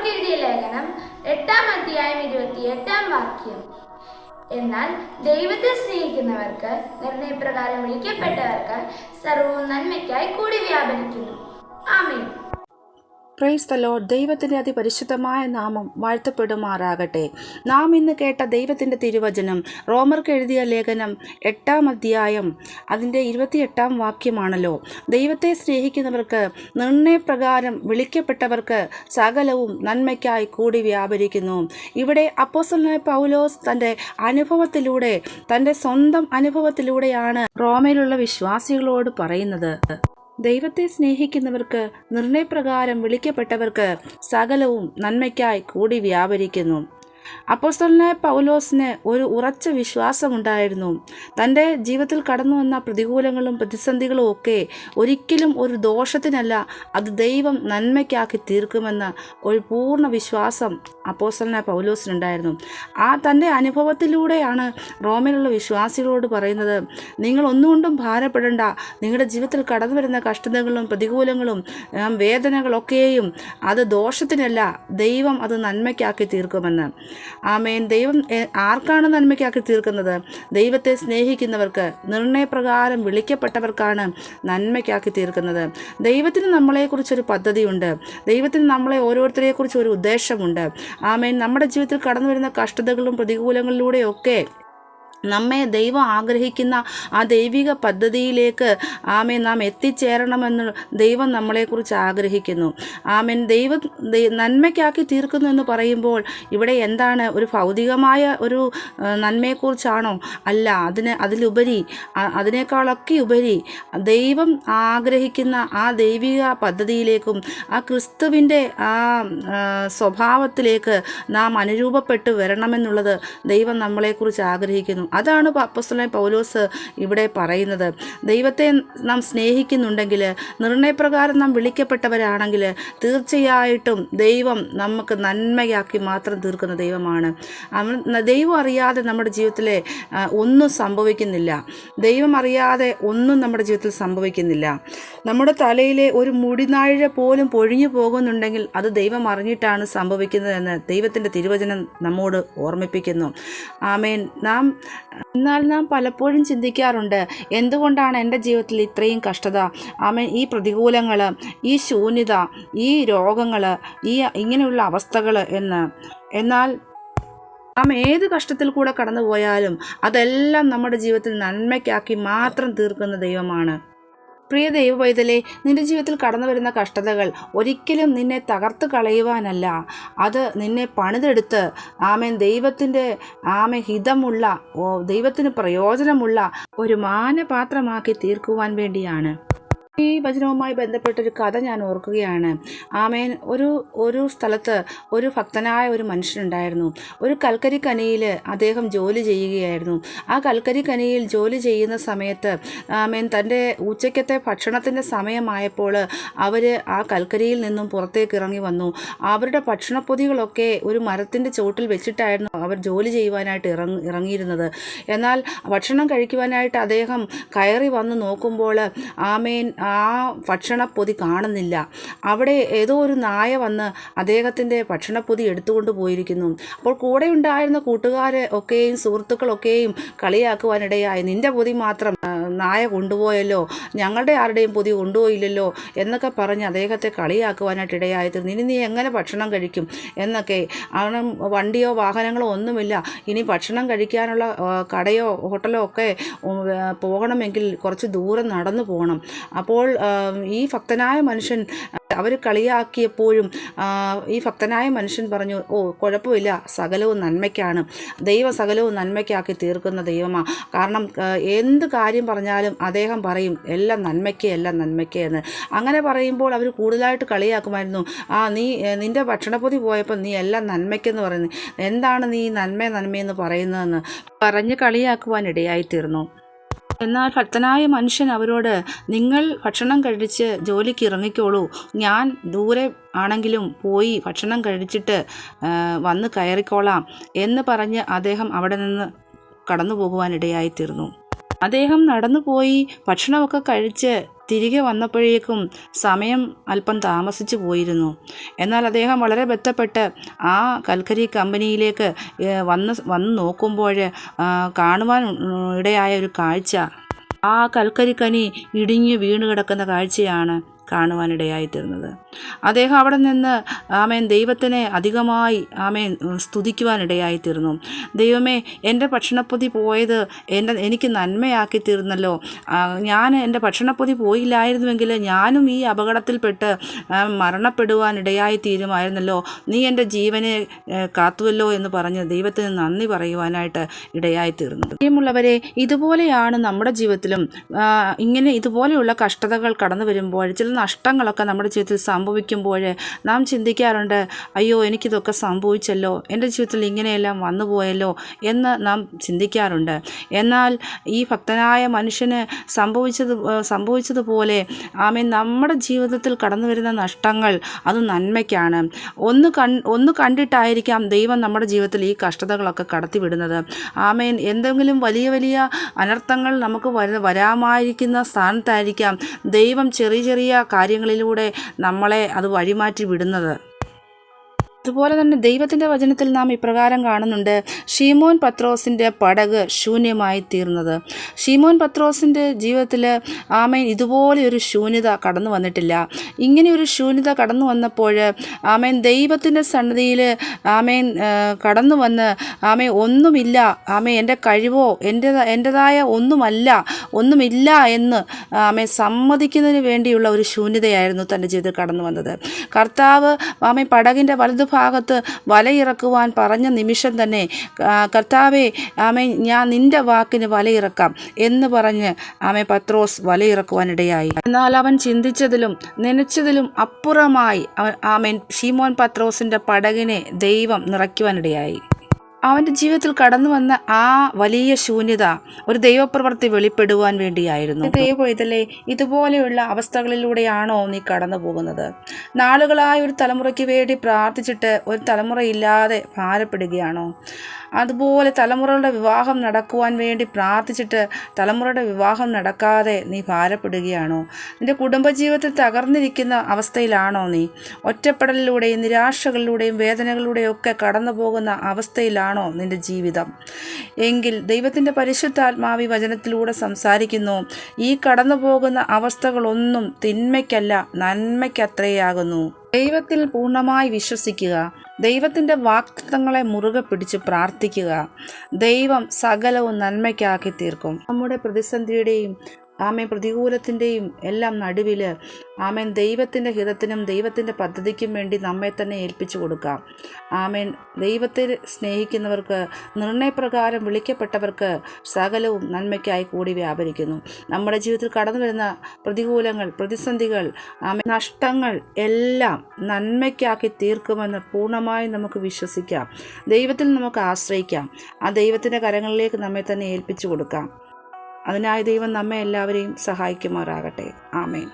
റോമർക്ക് എഴുതിയ ലേഖനം എട്ടാം അധ്യായം ഇരുപത്തി എട്ടാം വാക്യം. എന്നാൽ ദൈവത്തെ സ്നേഹിക്കുന്നവർക്ക് നിർണയപ്രകാരം വിളിക്കപ്പെട്ടവർക്ക് സർവവും നന്മയ്ക്കായി കൂടി വ്യാപനിക്കുന്നു ആമേൻ. പ്രൈസ് ദ ലോഡ് ദൈവത്തിന്റെ അതിപരിശുദ്ധമായ നാമം വാഴ്ത്തപ്പെടുമാറാകട്ടെ. നാം ഇന്ന് കേട്ട ദൈവത്തിന്റെ തിരുവചനം റോമർക്ക് എഴുതിയ ലേഖനം എട്ടാം അധ്യായം അതിന്റെ ഇരുപത്തിയെട്ടാം വാക്യമാണല്ലോ. ദൈവത്തെ സ്നേഹിക്കുന്നവർക്ക് നിർണയപ്രകാരം വിളിക്കപ്പെട്ടവർക്ക് സകലവും നന്മയ്ക്കായി കൂടി വ്യാപരിക്കുന്നു. ഇവിടെ അപ്പോസ്തലനായ പൗലോസ് തന്റെ അനുഭവത്തിലൂടെ തന്റെ സ്വന്തം അനുഭവത്തിലൂടെയാണ് റോമയിലുള്ള വിശ്വാസികളോട് പറയുന്നത്. ദൈവത്തെ സ്നേഹിക്കുന്നവർക്ക് നിർണയപ്രകാരം വിളിക്കപ്പെട്ടവർക്ക് സകലവും നന്മയ്ക്കായി കൂടി വ്യാപരിക്കുന്നു. അപ്പോസ്തലനായ പൗലോസിന് ഒരു ഉറച്ച വിശ്വാസമുണ്ടായിരുന്നു. തന്റെ ജീവിതത്തിൽ കടന്നു വന്ന പ്രതികൂലങ്ങളും പ്രതിസന്ധികളും ഒക്കെ ഒരിക്കലും ഒരു ദോഷത്തിനല്ല അത് ദൈവം നന്മയ്ക്കാക്കി തീർക്കുമെന്ന ഒരു പൂർണ വിശ്വാസം അപ്പോസ്തലനായ പൗലോസിനുണ്ടായിരുന്നു. ആ തന്റെ അനുഭവത്തിലൂടെയാണ് റോമിലുള്ള വിശ്വാസികളോട് പറയുന്നത് നിങ്ങൾ ഒന്നുകൊണ്ടും ഭാരപ്പെടേണ്ട. നിങ്ങളുടെ ജീവിതത്തിൽ കടന്നു വരുന്ന കഷ്ടതകളും പ്രതികൂലങ്ങളും വേദനകളൊക്കെയും അത് ദോഷത്തിനല്ല ദൈവം അത് നന്മയ്ക്കാക്കി തീർക്കുമെന്ന്. ആമേൻ. ദൈവം ആർക്കാണ് നന്മയ്ക്കാക്കി തീർക്കുന്നത്? ദൈവത്തെ സ്നേഹിക്കുന്നവർക്ക് നിർണയപ്രകാരം വിളിക്കപ്പെട്ടവർക്കാണ് നന്മയ്ക്കാക്കി തീർക്കുന്നത്. ദൈവത്തിന് നമ്മളെക്കുറിച്ചൊരു പദ്ധതിയുണ്ട്. ദൈവത്തിന് നമ്മളെ ഓരോരുത്തരെക്കുറിച്ച് ഒരു ഉദ്ദേശമുണ്ട്. ആമേൻ. നമ്മുടെ ജീവിതത്തിൽ കടന്നു വരുന്ന കഷ്ടതകളും പ്രതികൂലങ്ങളിലൂടെയൊക്കെ നമ്മെ ദൈവം ആഗ്രഹിക്കുന്ന ആ ദൈവിക പദ്ധതിയിലേക്ക് ആമേൻ നാം എത്തിച്ചേരണമെന്ന് ദൈവം നമ്മളെക്കുറിച്ച് ആഗ്രഹിക്കുന്നു. ആമേൻ. ദൈവം നന്മയ്ക്കാക്കി തീർക്കുന്നു എന്ന് പറയുമ്പോൾ ഇവിടെ എന്താണ്? ഒരു ഭൗതികമായ ഒരു നന്മയെക്കുറിച്ചാണോ? അല്ല അതിന് അതിലുപരി അതിനേക്കാളൊക്കെ ഉപരി ദൈവം ആഗ്രഹിക്കുന്ന ആ ദൈവിക പദ്ധതിയിലേക്കും ആ ക്രിസ്തുവിന്റെ ആ, സ്വഭാവത്തിലേക്ക് നാം അനുരൂപപ്പെട്ട് വരണമെന്നുള്ളത് ദൈവം നമ്മളെക്കുറിച്ച് ആഗ്രഹിക്കുന്നു. അതാണ് അപ്പസ്തലൻ പൗലോസ് ഇവിടെ പറയുന്നത്. ദൈവത്തെ നാം സ്നേഹിക്കുന്നുണ്ടെങ്കിൽ നിർണയപ്രകാരം നാം വിളിക്കപ്പെട്ടവരാണെങ്കിൽ തീർച്ചയായിട്ടും ദൈവം നമുക്ക് നന്മയാക്കി മാത്രം തീർക്കുന്ന ദൈവമാണ്. ദൈവം അറിയാതെ നമ്മുടെ ജീവിതത്തിലെ ഒന്നും സംഭവിക്കുന്നില്ല. ദൈവം അറിയാതെ ഒന്നും നമ്മുടെ ജീവിതത്തിൽ സംഭവിക്കുന്നില്ല. നമ്മുടെ തലയിലെ ഒരു മുടിനാഴ പോലും പൊഴിഞ്ഞു പോകുന്നുണ്ടെങ്കിൽ അത് ദൈവം അറിഞ്ഞിട്ടാണ് സംഭവിക്കുന്നതെന്ന് ദൈവത്തിന്റെ തിരുവചനം നമ്മോട് ഓർമ്മിപ്പിക്കുന്നു. ആമേൻ. നാം എന്നാൽ നാം പലപ്പോഴും ചിന്തിക്കാറുണ്ട് എന്തുകൊണ്ടാണ് എന്റെ ജീവിതത്തിൽ ഇത്രയും കഷ്ടത? ആമേ ഈ പ്രതികൂലങ്ങൾ ഈ ശൂന്യത ഈ രോഗങ്ങൾ ഈ ഇങ്ങനെയുള്ള അവസ്ഥകൾ എന്ന്. എന്നാൽ നാം ഏത് കഷ്ടത്തിൽ കൂടെ കടന്നു പോയാലും അതെല്ലാം നമ്മുടെ ജീവിതത്തിൽ നന്മയ്ക്കാക്കി മാത്രം തീർക്കുന്ന ദൈവമാണ്. പ്രിയ ദൈവവൈതലെ നിന്റെ ജീവിതത്തിൽ കടന്നു വരുന്ന കഷ്ടതകൾ ഒരിക്കലും നിന്നെ തകർത്ത് കളയുവാനല്ല. അത് നിന്നെ പണിതെടുത്ത് ആമേൻ ദൈവത്തിന്റെ ആമേ ഹിതമുള്ള ദൈവത്തിന് പ്രയോജനമുള്ള ഒരു മാനപാത്രമാക്കി തീർക്കുവാൻ വേണ്ടിയാണ്. ഈ വചനവുമായി ബന്ധപ്പെട്ടൊരു കഥ ഞാൻ ഓർക്കുകയാണ്. ആമേൻ. ഒരു ഒരു സ്ഥലത്ത് ഒരു ഭക്തനായ ഒരു മനുഷ്യനുണ്ടായിരുന്നു. ഒരു കൽക്കരി കനിയിൽ അദ്ദേഹം ജോലി ചെയ്യുകയായിരുന്നു. ആ കൽക്കരി കനിയിൽ ജോലി ചെയ്യുന്ന സമയത്ത് ആമേൻ തന്റെ ഉച്ചയ്ക്കത്തെ ഭക്ഷണത്തിന്റെ സമയമായപ്പോൾ അവർ ആ കൽക്കരിയിൽ നിന്നും പുറത്തേക്ക് ഇറങ്ങി വന്നു. അവരുടെ ഭക്ഷണപ്പൊതികളൊക്കെ ഒരു മരത്തിന്റെ ചുവട്ടിൽ വെച്ചിട്ടായിരുന്നു അവർ ജോലി ചെയ്യുവാനായിട്ട് ഇറങ്ങി ഇറങ്ങിയിരുന്നത്. എന്നാൽ ഭക്ഷണം കഴിക്കുവാനായിട്ട് അദ്ദേഹം കയറി വന്ന് നോക്കുമ്പോൾ ആമേൻ ആ ഭക്ഷണപ്പൊതി കാണുന്നില്ല. അവിടെ ഏതോ ഒരു നായ വന്ന് അദ്ദേഹത്തിന്റെ ഭക്ഷണപ്പൊതി എടുത്തുകൊണ്ട് പോയിരിക്കുന്നു. അപ്പോൾ കൂടെ ഉണ്ടായിരുന്ന കൂട്ടുകാരെ ഒക്കെയും സുഹൃത്തുക്കളൊക്കെയും കളിയാക്കുവാനിടയായി. നിന്റെ പൊതി മാത്രം നായ കൊണ്ടുപോയല്ലോ. ഞങ്ങളുടെ ആരുടെയും പൊതി കൊണ്ടുപോയില്ലല്ലോ എന്നൊക്കെ പറഞ്ഞ് അദ്ദേഹത്തെ കളിയാക്കുവാനായിട്ട് ഇടയായി തീർന്നു. ഇനി നീ എങ്ങനെ ഭക്ഷണം കഴിക്കും? എന്നൊക്കെ. കാരണം വണ്ടിയോ വാഹനങ്ങളോ ഒന്നുമില്ല. ഇനി ഭക്ഷണം കഴിക്കാനുള്ള കടയോ ഹോട്ടലോ ഒക്കെ പോകണമെങ്കിൽ കുറച്ച് ദൂരം നടന്നു പോകണം അപ്പോൾ ആ, ഈ ഭക്തനായ മനുഷ്യൻ അവർ കളിയാക്കിയപ്പോഴും ഈ ഭക്തനായ മനുഷ്യൻ പറഞ്ഞു ഓ കുഴപ്പമില്ല സകലവും നന്മയ്ക്കാണ്. ദൈവ സകലവും നന്മയ്ക്കാക്കി തീർക്കുന്ന ദൈവമാണ് കാരണം എന്ത് കാര്യം പറഞ്ഞാലും അദ്ദേഹം പറയും എല്ലാം നന്മയ്ക്ക് എല്ലാം നന്മയ്ക്ക് എന്ന്. അങ്ങനെ പറയുമ്പോൾ അവർ കൂടുതലായിട്ട് കളിയാക്കുമായിരുന്നു. ആ നീ നിന്റെ ഭക്ഷണപ്പൊതി പോയപ്പോൾ നീ എല്ലാം നന്മയ്ക്കെന്ന് പറയുന്നത് എന്താണ് നീ നന്മ നന്മയെന്ന് പറയുന്നതെന്ന്? പറഞ്ഞ് കളിയാക്കുവാൻ ഇടയായിത്തീർന്നു എന്നാൽ ഭക്തനായ മനുഷ്യൻ അവരോട് നിങ്ങൾ ഭക്ഷണം കഴിച്ച് ജോലിക്ക് ഇറങ്ങിക്കോളൂ. ഞാൻ ദൂരെ ആണെങ്കിലും പോയി ഭക്ഷണം കഴിച്ചിട്ട് വന്ന് കയറിക്കോളാം എന്ന് പറഞ്ഞ് അദ്ദേഹം അവിടെ നിന്ന് കടന്നു പോകുവാനിടയായിത്തീർന്നു അദ്ദേഹം നടന്നുപോയി ഭക്ഷണമൊക്കെ കഴിച്ച് തിരികെ വന്നപ്പോഴേക്കും സമയം അല്പം താമസിച്ചു പോയിരുന്നു. എന്നാൽ അദ്ദേഹം വളരെ ബന്ധപ്പെട്ട് ആ കൽക്കരി കമ്പനിയിലേക്ക് വന്ന് വന്ന് നോക്കുമ്പോൾ കാണുവാൻ ഇടയായ ഒരു കാഴ്ച. ആ കൽക്കരിക്കനി ഇടിഞ്ഞു വീണ് കിടക്കുന്ന കാഴ്ചയാണ്. കാണുവാനിടയായിത്തീർന്നത്. അദ്ദേഹം അവിടെ നിന്ന് ആമേൻ ദൈവത്തിനെ അധികമായി ആമേൻ സ്തുതിക്കുവാനിടയായിത്തീർന്നു. ദൈവമേ എന്റെ ഭക്ഷണപ്പൊതി പോയത് എന്റെ എനിക്ക് നന്മയാക്കി തീർന്നല്ലോ ഞാൻ എന്റെ ഭക്ഷണപ്പൊതി പോയില്ലായിരുന്നുവെങ്കിൽ ഞാനും ഈ അപകടത്തിൽപ്പെട്ട് മരണപ്പെടുവാനിടയായി തീരുമായിരുന്നല്ലോ നീ എന്റെ ജീവനെ കാത്തുവല്ലോ എന്ന് പറഞ്ഞ് ദൈവത്തിന് നന്ദി പറയുവാനായിട്ട് ഇടയായി തീർന്നു പ്രിയമുള്ളവരെ ഇതുപോലെയാണ് നമ്മുടെ ജീവിതത്തിലും ഇങ്ങനെ ഇതുപോലെയുള്ള കഷ്ടതകൾ കടന്നു വരുമ്പോൾ ചില നഷ്ടങ്ങളൊക്കെ നമ്മുടെ ജീവിതത്തിൽ സംഭവിക്കുമ്പോൾ നാം ചിന്തിക്കാറുണ്ട് അയ്യോ എനിക്കിതൊക്കെ സംഭവിച്ചല്ലോ എന്റെ ജീവിതത്തിൽ ഇങ്ങനെയെല്ലാം വന്നു പോയല്ലോ എന്ന് നാം ചിന്തിക്കാറുണ്ട്. എന്നാൽ ഈ ഭക്തനായ മനുഷ്യന് സംഭവിച്ചത് സംഭവിച്ചതുപോലെ ആമേ നമ്മുടെ ജീവിതത്തിൽ കടന്നു വരുന്ന നഷ്ടങ്ങൾ അത് നന്മയ്ക്കാണ്. ഒന്ന് കൺ ഒന്ന് കണ്ടിട്ടായിരിക്കാം ദൈവം നമ്മുടെ ജീവിതത്തിൽ ഈ കഷ്ടതകളൊക്കെ കടത്തിവിടുന്നത്. ആമേൻ എന്തെങ്കിലും വലിയ വലിയ അനർത്ഥങ്ങൾ നമുക്ക് വര വരാമായിരിക്കുന്ന സ്ഥാനത്തായിരിക്കാം ദൈവം ചെറിയ ചെറിയ കാര്യങ്ങളിലൂടെ നമ്മളെ അത് വഴിമാറ്റി വിടുന്നത്. അതുപോലെ തന്നെ ദൈവത്തിന്റെ വചനത്തിൽ നാം ഇപ്രകാരം കാണുന്നുണ്ട്. ഷീമോൻ പത്രോസിന്റെ പടക് ശൂന്യമായി തീർന്നത്. ഷീമോൻ പത്രോസിന്റെ ജീവിതത്തിൽ ആമേൻ ഇതുപോലെ ഒരു ശൂന്യത കടന്നു വന്നിട്ടില്ല. ഇങ്ങനെ ഒരു ശൂന്യത കടന്നു വന്നപ്പോൾ ആമേൻ ദൈവത്തിന്റെ സന്നദ്ധിയിൽ ആമേൻ കടന്നു വന്ന് ആമേ ഒന്നുമില്ല ആമേ എന്റെ കഴിവോ എന്റെ എന്റെതായ ഒന്നുമല്ല ഒന്നുമില്ല എന്ന് ആമേ സമ്മതിക്കുന്നതിന് വേണ്ടിയുള്ള ഒരു ശൂന്യതയായിരുന്നു തന്റെ ജീവിതത്തിൽ കടന്നു വന്നത്. കർത്താവ് ആമേ പടകിന്റെ വലതുഭാഗത്ത് വലയിറക്കുവാൻ പറഞ്ഞ നിമിഷം തന്നെ കർത്താവെ ആമേ ഞാൻ നിന്റെ വാക്കിന് വലയിറക്കാം എന്ന് പറഞ്ഞ് ആമേ പത്രോസ് വലയിറക്കുവാനിടയായി. എന്നാൽ അവൻ ചിന്തിച്ചതിലും നനച്ചതിലും അപ്പുറമായി ആമേൻ ഷീമോൻ പത്രോസിന്റെ പടകിനെ ദൈവം നിറയ്ക്കുവാനിടയായി. അവന്റെ ജീവിതത്തിൽ കടന്നു വന്ന ആ വലിയ ശൂന്യത ഒരു ദൈവപ്രവർത്തി വെളിപ്പെടുവാൻ വേണ്ടിയായിരുന്നു. ദൈവം ഇതല്ലേ ഇതുപോലെയുള്ള അവസ്ഥകളിലൂടെയാണോ നീ കടന്നു പോകുന്നത്? നാളുകളായ ഒരു തലമുറയ്ക്ക് വേണ്ടി പ്രാർത്ഥിച്ചിട്ട് ഒരു തലമുറയില്ലാതെ ഭാരപ്പെടുകയാണോ? അതുപോലെ തലമുറകളുടെ വിവാഹം നടക്കുവാൻ വേണ്ടി പ്രാർത്ഥിച്ചിട്ട് തലമുറയുടെ വിവാഹം നടക്കാതെ നീ ഭാരപ്പെടുകയാണോ? നിന്റെ കുടുംബജീവിതത്തിൽ തകർന്നിരിക്കുന്ന അവസ്ഥയിലാണോ നീ? ഒറ്റപ്പെടലിലൂടെയും നിരാശകളിലൂടെയും വേദനകളിലൂടെയും ഒക്കെ കടന്നു പോകുന്ന അവസ്ഥയിലാണോ നിന്റെ ജീവിതം? എങ്കിൽ ദൈവത്തിന്റെ പരിശുദ്ധാത്മാവി വചനത്തിലൂടെ സംസാരിക്കുന്നു ഈ കടന്നു പോകുന്ന അവസ്ഥകളൊന്നും തിന്മയ്ക്കല്ല നന്മയ്ക്കത്രയാകുന്നു. ദൈവത്തിൽ പൂർണമായി വിശ്വസിക്കുക ദൈവത്തിന്റെ വാക്തത്വങ്ങളെ മുറുകെ പിടിച്ച് പ്രാർത്ഥിക്കുക. ദൈവം സകലവും നന്മയ്ക്കാക്കി തീർക്കും. നമ്മുടെ പ്രതിസന്ധിയുടെയും ആമേൻ. പ്രതികൂലത്തിന്റെയും എല്ലാം നടുവിൽ ആമേൻ. ദൈവത്തിന്റെ ഹിതത്തിനും ദൈവത്തിന്റെ പദ്ധതിക്കും വേണ്ടി നമ്മെ തന്നെ ഏൽപ്പിച്ചു കൊടുക്കാം. ആമേൻ. ദൈവത്തെ സ്നേഹിക്കുന്നവർക്ക് നിർണയപ്രകാരം വിളിക്കപ്പെട്ടവർക്ക് സകലവും നന്മയ്ക്കായി കൂടി വ്യാപരിക്കുന്നു. നമ്മുടെ ജീവിതത്തിൽ കടന്നു വരുന്ന പ്രതികൂലങ്ങൾ പ്രതിസന്ധികൾ ആമേൻ. നഷ്ടങ്ങൾ എല്ലാം നന്മയ്ക്കാക്കി തീർക്കുമെന്ന് പൂർണമായി നമുക്ക് വിശ്വസിക്കാം. ദൈവത്തിൽ നമുക്ക് ആശ്രയിക്കാം. ആ ദൈവത്തിന്റെ കരങ്ങളിലേക്ക് നമ്മെ തന്നെ ഏൽപ്പിച്ചു കൊടുക്കാം. അതിനായി ദൈവം നമ്മെ എല്ലാവരെയും സഹായിക്കുമാറാകട്ടെ. ആമേൻ.